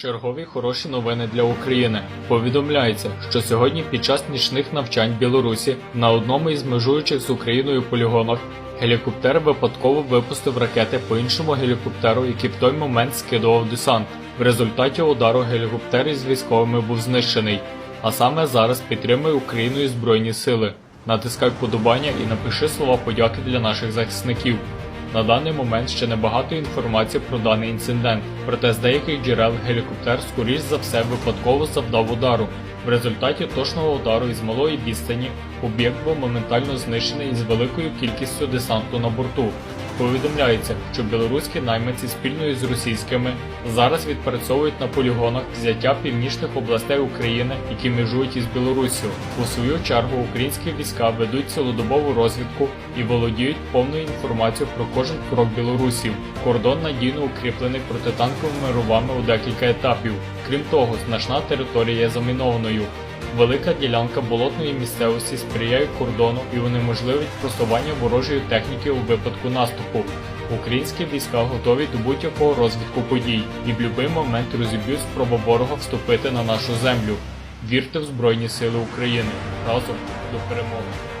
Чергові хороші новини для України. Повідомляється, що сьогодні під час нічних навчань Білорусі на одному із межуючих з Україною полігонах гелікоптер випадково випустив ракети по іншому гелікоптеру, який в той момент скидував десант. В результаті удару гелікоптер із військовими був знищений. А саме зараз підтримує Україну Збройні сили. Натискай вподобання і напиши слова подяки для наших захисників. На даний момент ще небагато інформації про даний інцидент, проте з деяких джерел гелікоптер скоріш за все випадково завдав удару. В результаті точного удару із малої відстані об'єкт був моментально знищений із великою кількістю десанту на борту. Повідомляється, що білоруські найманці спільно з російськими зараз відпрацьовують на полігонах взяття північних областей України, які межують із Білоруссю. У свою чергу українські війська ведуть цілодобову розвідку і володіють повною інформацією про кожен крок білорусів. Кордон надійно укріплений протитанковими ровами у декілька етапів. Крім того, значна територія є замінованою. Велика ділянка болотної місцевості сприяє кордону і унеможливить просування ворожої техніки у випадку наступу. Українські війська готові до будь-якого розвитку подій і в будь-який момент розіб'ють спробу ворога вступити на нашу землю. Вірте в Збройні Сили України разом до перемоги.